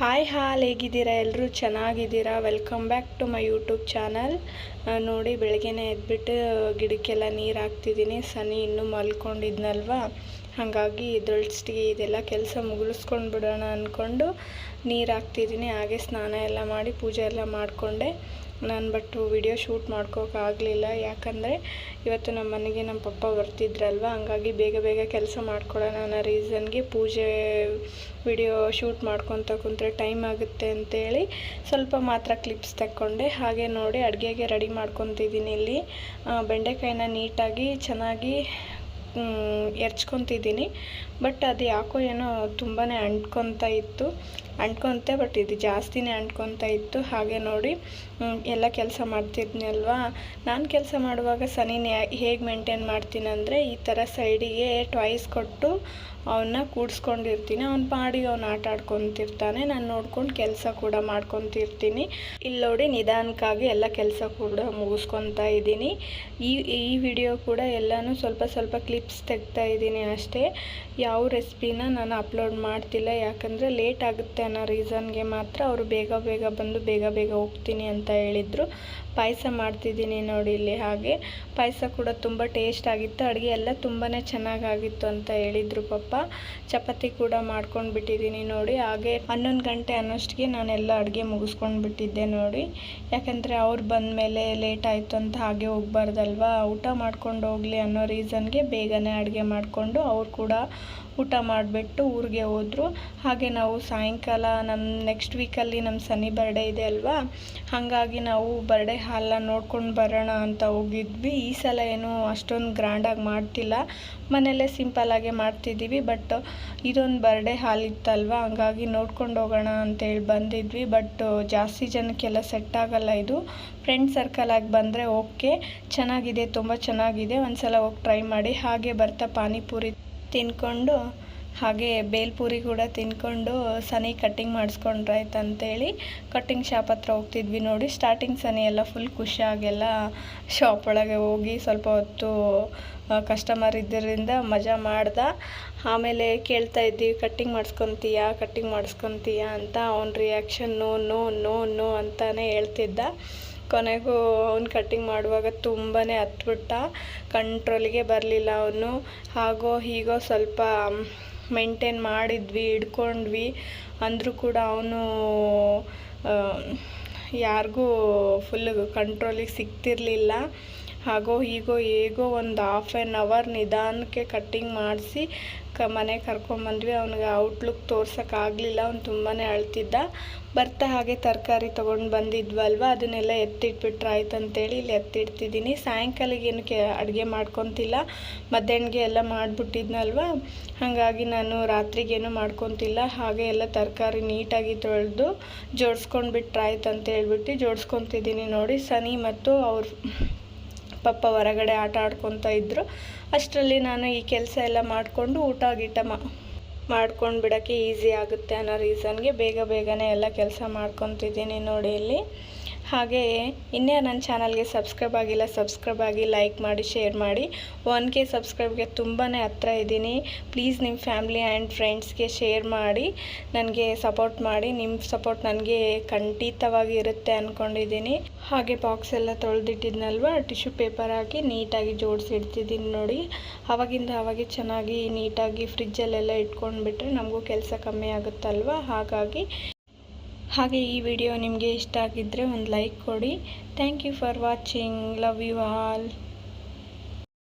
Hi ಹಾಲ್, ಹೇಗಿದ್ದೀರಾ? ಎಲ್ಲರೂ ಚೆನ್ನಾಗಿದ್ದೀರಾ? Welcome back to my YouTube channel ನೋಡಿ, ಬೆಳಗ್ಗೆನೇ ಎದ್ಬಿಟ್ಟು ಗಿಡಕ್ಕೆಲ್ಲ ನೀರು ಹಾಕ್ತಿದ್ದೀನಿ. ಸನಿ ಇನ್ನೂ ಮಲ್ಕೊಂಡಿದ್ನಲ್ವ? ಹಾಗಾಗಿ ಇದ್ರೊಳಷ್ಟಿಗೆ ಇದೆಲ್ಲ ಕೆಲಸ ಮುಗಿಸ್ಕೊಂಡು ಬಿಡೋಣ ಅಂದ್ಕೊಂಡು ನೀರು ಹಾಕ್ತಿದ್ದೀನಿ ಹಾಗೆ ಸ್ನಾನ ಎಲ್ಲ ಮಾಡಿ ಪೂಜೆ ಎಲ್ಲ ಮಾಡಿಕೊಂಡೆ. ನಾನು ಬಟ್ ವಿಡಿಯೋ ಶೂಟ್ ಮಾಡ್ಕೋಕ್ಕಾಗಲಿಲ್ಲ ಯಾಕಂದರೆ ಇವತ್ತು ನಮ್ಮ ಮನೆಗೆ ನಮ್ಮ ಪಪ್ಪ ಬರ್ತಿದ್ರಲ್ವ? ಹಂಗಾಗಿ ಬೇಗ ಬೇಗ ಕೆಲಸ ಮಾಡ್ಕೊಳ್ಳೋಣ ಅನ್ನೋ ರೀಸನ್ಗೆ ಪೂಜೆ ವಿಡಿಯೋ ಶೂಟ್ ಮಾಡ್ಕೊತ ಕುಂತ್ರೆ ಟೈಮ್ ಆಗುತ್ತೆ ಅಂತೇಳಿ ಸ್ವಲ್ಪ ಮಾತ್ರ ಕ್ಲಿಪ್ಸ್ ತಕ್ಕೊಂಡೆ. ಹಾಗೆ ನೋಡಿ ಅಡುಗೆಗೆ ರೆಡಿ ಮಾಡ್ಕೊತಿದ್ದೀನಿ ಇಲ್ಲಿ. ಬೆಂಡೆಕಾಯಿನ ನೀಟಾಗಿ ಚೆನ್ನಾಗಿ ಎರ್ಚ್ಕೊತಿದ್ದೀನಿ. ಬಟ್ ಅದು ಯಾಕೋ ಏನೋ ತುಂಬಾ ಅಂಟ್ಕೊತಾ ಇತ್ತು. ಅಂಟ್ಕೊತೆ ಬಟ್ ಇದು ಜಾಸ್ತಿನೇ ಅಂಟ್ಕೊತಾ ಇತ್ತು. ಹಾಗೆ ನೋಡಿ ಎಲ್ಲ ಕೆಲಸ ಮಾಡ್ತಿದ್ನಲ್ವಾ ನಾನು ಕೆಲಸ ಮಾಡುವಾಗ ಸನಿನ ಹೇಗೆ ಮೇಂಟೈನ್ ಮಾಡ್ತೀನಂದರೆ, ಈ ಥರ ಸೈಡಿಗೆ ಟ್ವಾಯ್ಸ್ ಕೊಟ್ಟು ಅವನ್ನ ಕೂಡಿಸ್ಕೊಂಡಿರ್ತೀನಿ. ಅವ್ನ ಪಾಡಿ ಅವ್ನು ಆಟ ಆಡ್ಕೊತಿರ್ತಾನೆ. ನಾನು ನೋಡ್ಕೊಂಡು ಕೆಲಸ ಕೂಡ ಮಾಡ್ಕೊತಿರ್ತೀನಿ. ಇಲ್ಲಿ ನೋಡಿ, ನಿಧಾನಕ್ಕಾಗಿ ಎಲ್ಲ ಕೆಲಸ ಕೂಡ ಮುಗಿಸ್ಕೊತಾ ಇದ್ದೀನಿ. ಈ ಈ ವಿಡಿಯೋ ಕೂಡ ಎಲ್ಲನೂ ಸ್ವಲ್ಪ ಸ್ವಲ್ಪ ಕ್ಲಿಪ್ಸ್ ತೆಗ್ತಾ ಇದ್ದೀನಿ ಅಷ್ಟೇ. ಯಾವ ರೆಸಿಪಿನ ನಾನು ಅಪ್ಲೋಡ್ ಮಾಡ್ತಿಲ್ಲ, ಯಾಕಂದರೆ ಲೇಟ್ ಆಗುತ್ತೆ ಅನ್ನೋ ರೀಸನ್ಗೆ ಮಾತ್ರ ಅವರು ಬೇಗ ಬೇಗ ಬಂದು ಬೇಗ ಬೇಗ ಹೋಗ್ತೀನಿ ಅಂತ ಹೇಳಿದರು. ಪಾಯಸ ಮಾಡ್ತಿದ್ದೀನಿ ನೋಡಿ ಇಲ್ಲಿ ಹಾಗೆ. ಪಾಯಸ ಕೂಡ ತುಂಬ ಟೇಸ್ಟ್ ಆಗಿತ್ತು, ಅಡುಗೆ ಎಲ್ಲ ತುಂಬಾ ಚೆನ್ನಾಗಾಗಿತ್ತು ಅಂತ ಹೇಳಿದರು ಪಪ್ಪ ಚಪಾತಿ ಕೂಡ ಮಾಡ್ಕೊಂಡು ಬಿಟ್ಟಿದ್ದೀನಿ ನೋಡಿ. ಹಾಗೆ ಹನ್ನೊಂದು ಗಂಟೆ ಅನ್ನೋಷ್ಟಿಗೆ ನಾನೆಲ್ಲ ಅಡುಗೆ ಮುಗಿಸ್ಕೊಂಡು ಬಿಟ್ಟಿದ್ದೆ ನೋಡಿ. ಯಾಕಂದರೆ ಅವ್ರು ಬಂದ ಮೇಲೆ ಲೇಟ್ ಆಯಿತು ಅಂತ ಹಾಗೆ ಹೋಗ್ಬಾರ್ದಲ್ವಾ? ಊಟ ಮಾಡ್ಕೊಂಡು ಹೋಗಲಿ ಅನ್ನೋ ರೀಸನ್ಗೆ ಬೇಗನೆ ಅಡುಗೆ ಮಾಡಿಕೊಂಡು ಅವ್ರು ಕೂಡ ಊಟ ಮಾಡಿಬಿಟ್ಟು ಊರಿಗೆ ಹೋದರು. ಹಾಗೆ ನಾವು ಸಾಯಂಕಾಲ ನಮ್ಮ ನೆಕ್ಸ್ಟ್ ವೀಕಲ್ಲಿ ನಮ್ಮ ಸನಿ ಬರ್ಡೇ ಇದೆ ಅಲ್ವಾ? ಹಾಗಾಗಿ ನಾವು ಬರ್ಡೇ ಹಾಲನ್ನ ನೋಡ್ಕೊಂಡು ಬರೋಣ ಅಂತ ಹೋಗಿದ್ವಿ. ಈ ಸಲ ಏನು ಅಷ್ಟೊಂದು ಗ್ರ್ಯಾಂಡಾಗಿ ಮಾಡ್ತಿಲ್ಲ. ಮನೆಯಲ್ಲೇ ಸಿಂಪಲ್ಲಾಗೆ ಮಾಡ್ತಿದ್ದೀವಿ ಬಟ್ ಇದೊಂದು ಬರ್ಡೇ ಹಾಲ್ ಇತ್ತಲ್ವ? ಹಂಗಾಗಿ ನೋಡ್ಕೊಂಡು ಹೋಗೋಣ ಅಂತೇಳಿ ಬಂದಿದ್ವಿ. ಬಟ್ ಜಾಸ್ತಿ ಜನಕ್ಕೆಲ್ಲ ಸೆಟ್ ಆಗಲ್ಲ ಇದು. ಫ್ರೆಂಡ್ ಸರ್ಕಲಾಗಿ ಬಂದರೆ ಓಕೆ ಚೆನ್ನಾಗಿದೆ, ತುಂಬ ಚೆನ್ನಾಗಿದೆ. ಒಂದು ಸಲ ಹೋಗಿ ಟ್ರೈ ಮಾಡಿ. ಹಾಗೆ ಬರ್ತಾ ಪಾನಿಪುರಿ ತಿನ್ಕೊಂಡು, ಹಾಗೆ ಬೇಲ್ಪುರಿ ಕೂಡ ತಿನ್ಕೊಂಡು ಸನಿ ಕಟ್ಟಿಂಗ್ ಮಾಡಿಸ್ಕೊಂಡ್ರಾಯ್ತು ಅಂತೇಳಿ ಕಟ್ಟಿಂಗ್ ಶಾಪ್ ಹತ್ರ ಹೋಗ್ತಿದ್ವಿ ನೋಡಿ. ಸ್ಟಾರ್ಟಿಂಗ್ ಸನಿ ಎಲ್ಲ ಫುಲ್ ಖುಷಿಯಾಗೆಲ್ಲ ಶಾಪ್ ಒಳಗೆ ಹೋಗಿ ಸ್ವಲ್ಪ ಹೊತ್ತು ಕಸ್ಟಮರ್ ಇದ್ದರಿಂದ ಮಜಾ ಮಾಡ್ದ. ಆಮೇಲೆ ಕೇಳ್ತಾ ಇದ್ದೀವಿ ಕಟ್ಟಿಂಗ್ ಮಾಡಿಸ್ಕೊತೀಯಾ? ಕಟ್ಟಿಂಗ್ ಮಾಡಿಸ್ಕೊತೀಯಾ? ಅಂತ ಅವ್ನ reaction no no no no ಅಂತಲೇ ಹೇಳ್ತಿದ್ದ. ಕೊನೆಗೂ ಅವ್ನು ಕಟ್ಟಿಂಗ್ ಮಾಡುವಾಗ ತುಂಬಾ ಹತ್ಬಿಟ್ಟ ಕಂಟ್ರೋಲಿಗೆ ಬರಲಿಲ್ಲ ಅವನು. ಹಾಗೋ ಹೀಗೋ ಸ್ವಲ್ಪ ಮೇಂಟೈನ್ ಮಾಡಿದ್ವಿ ಹಿಡ್ಕೊಂಡ್ವಿ ಅಂದರೂ ಕೂಡ ಅವನು ಯಾರಿಗೂ ಫುಲ್ ಕಂಟ್ರೋಲಿಗೆ ಸಿಗ್ತಿರಲಿಲ್ಲ. ಹಾಗೋ ಹೀಗೋ ಹೇಗೋ ಒಂದು ಹಾಫ್ ಆ್ಯನ್ ಅವರ್ ನಿಧಾನಕ್ಕೆ ಕಟ್ಟಿಂಗ್ ಮಾಡಿಸಿ ಕ, ಮನೆಗೆ ಕರ್ಕೊಂಬಂದ್ವಿ ಅವ್ನಿಗೆ ಔಟ್ಲುಕ್ ತೋರ್ಸೋಕ್ಕಾಗಲಿಲ್ಲ ಅವ್ನು ತುಂಬಾ ಅಳ್ತಿದ್ದ. ಬರ್ತಾ ಹಾಗೆ ತರಕಾರಿ ತೊಗೊಂಡು ಬಂದಿದ್ವಲ್ವ? ಅದನ್ನೆಲ್ಲ ಎತ್ತಿಟ್ಬಿಟ್ರೆ ಆಯ್ತು ಅಂತೇಳಿ ಇಲ್ಲಿ ಎತ್ತಿಡ್ತಿದ್ದೀನಿ. ಕೆ, ಅಡುಗೆ ಮಾಡ್ಕೊತಿಲ್ಲ. ಮಧ್ಯಾಹ್ನಗೆ ಎಲ್ಲ ಮಾಡಿಬಿಟ್ಟಿದ್ನಲ್ವ? ಹಾಗಾಗಿ ನಾನು ರಾತ್ರಿಗೇನು ಮಾಡ್ಕೊತಿಲ್ಲ. ಹಾಗೆ ಎಲ್ಲ ತರಕಾರಿ ನೀಟಾಗಿ ತೊಳೆದು ಜೋಡಿಸ್ಕೊಂಡು ಬಿಟ್ರೆ ಆಯ್ತು ಅಂತ ಹೇಳ್ಬಿಟ್ಟು ಜೋಡಿಸ್ಕೊತಿದ್ದೀನಿ ನೋಡಿ. ಸನಿ ಮತ್ತು ಅವ್ರ ಪಪ್ಪ ಹೊರಗಡೆ ಆಟ ಆಡ್ಕೊತ ಇದ್ದರು ಅಷ್ಟರಲ್ಲಿ ನಾನು ಈ ಕೆಲಸ ಎಲ್ಲ ಮಾಡಿಕೊಂಡು ಊಟ ಗೀಟ ಮಾಡ್ಕೊಂಡು ಬಿಡೋಕ್ಕೆ ಈಸಿ ಆಗುತ್ತೆ ಅನ್ನೋ ರೀಸನ್ಗೆ ಬೇಗ ಬೇಗನೆ ಎಲ್ಲ ಕೆಲಸ ಮಾಡ್ಕೊತಿದ್ದೀನಿ ನೋಡಿ ಇಲ್ಲಿ. ಹಾಗೆ ಇನ್ನೇ ನನ್ನ ಚಾನಲ್ಗೆ ಸಬ್ಸ್ಕ್ರೈಬ್ ಆಗಿಲ್ಲ ಸಬ್ಸ್ಕ್ರೈಬ್ ಆಗಿ ಲೈಕ್ ಮಾಡಿ, ಶೇರ್ ಮಾಡಿ. ಒನ್ ಕೆ ಸಬ್ಸ್ಕ್ರೈಬ್ಗೆ ತುಂಬಾ ಹತ್ರ ಇದ್ದೀನಿ. ಪ್ಲೀಸ್ ನಿಮ್ಮ ಫ್ಯಾಮ್ಲಿ ಆ್ಯಂಡ್ ಫ್ರೆಂಡ್ಸ್ಗೆ ಶೇರ್ ಮಾಡಿ, ನನಗೆ ಸಪೋರ್ಟ್ ಮಾಡಿ. ನಿಮ್ಮ ಸಪೋರ್ಟ್ ನನಗೆ ಖಂಡಿತವಾಗಿ ಇರುತ್ತೆ ಅಂದ್ಕೊಂಡಿದ್ದೀನಿ ಹಾಗೆ ಬಾಕ್ಸ್ ಎಲ್ಲ ತೊಳೆದಿಟ್ಟಿದ್ನಲ್ವ, ಟಿಶ್ಯೂ ಪೇಪರ್ ಹಾಕಿ ನೀಟಾಗಿ ಜೋಡಿಸಿಡ್ತಿದ್ದೀನಿ ನೋಡಿ. ಆವಾಗಿಂದ ಅವಾಗೆ ಚೆನ್ನಾಗಿ ನೀಟಾಗಿ ಫ್ರಿಜ್ಜಲ್ಲೆಲ್ಲ ಇಟ್ಕೊಂಡ್ಬಿಟ್ರೆ ನಮಗೂ ಕೆಲಸ ಕಮ್ಮಿ ಆಗುತ್ತಲ್ವ? ಹಾಗಾಗಿ ಹಾಗೆ ಈ ವಿಡಿಯೋ ನಿಮಗೆ ಇಷ್ಟ ಆಗಿದ್ದರೆ ಒಂದು ಲೈಕ್ ಕೊಡಿ. Thank you for watching love you all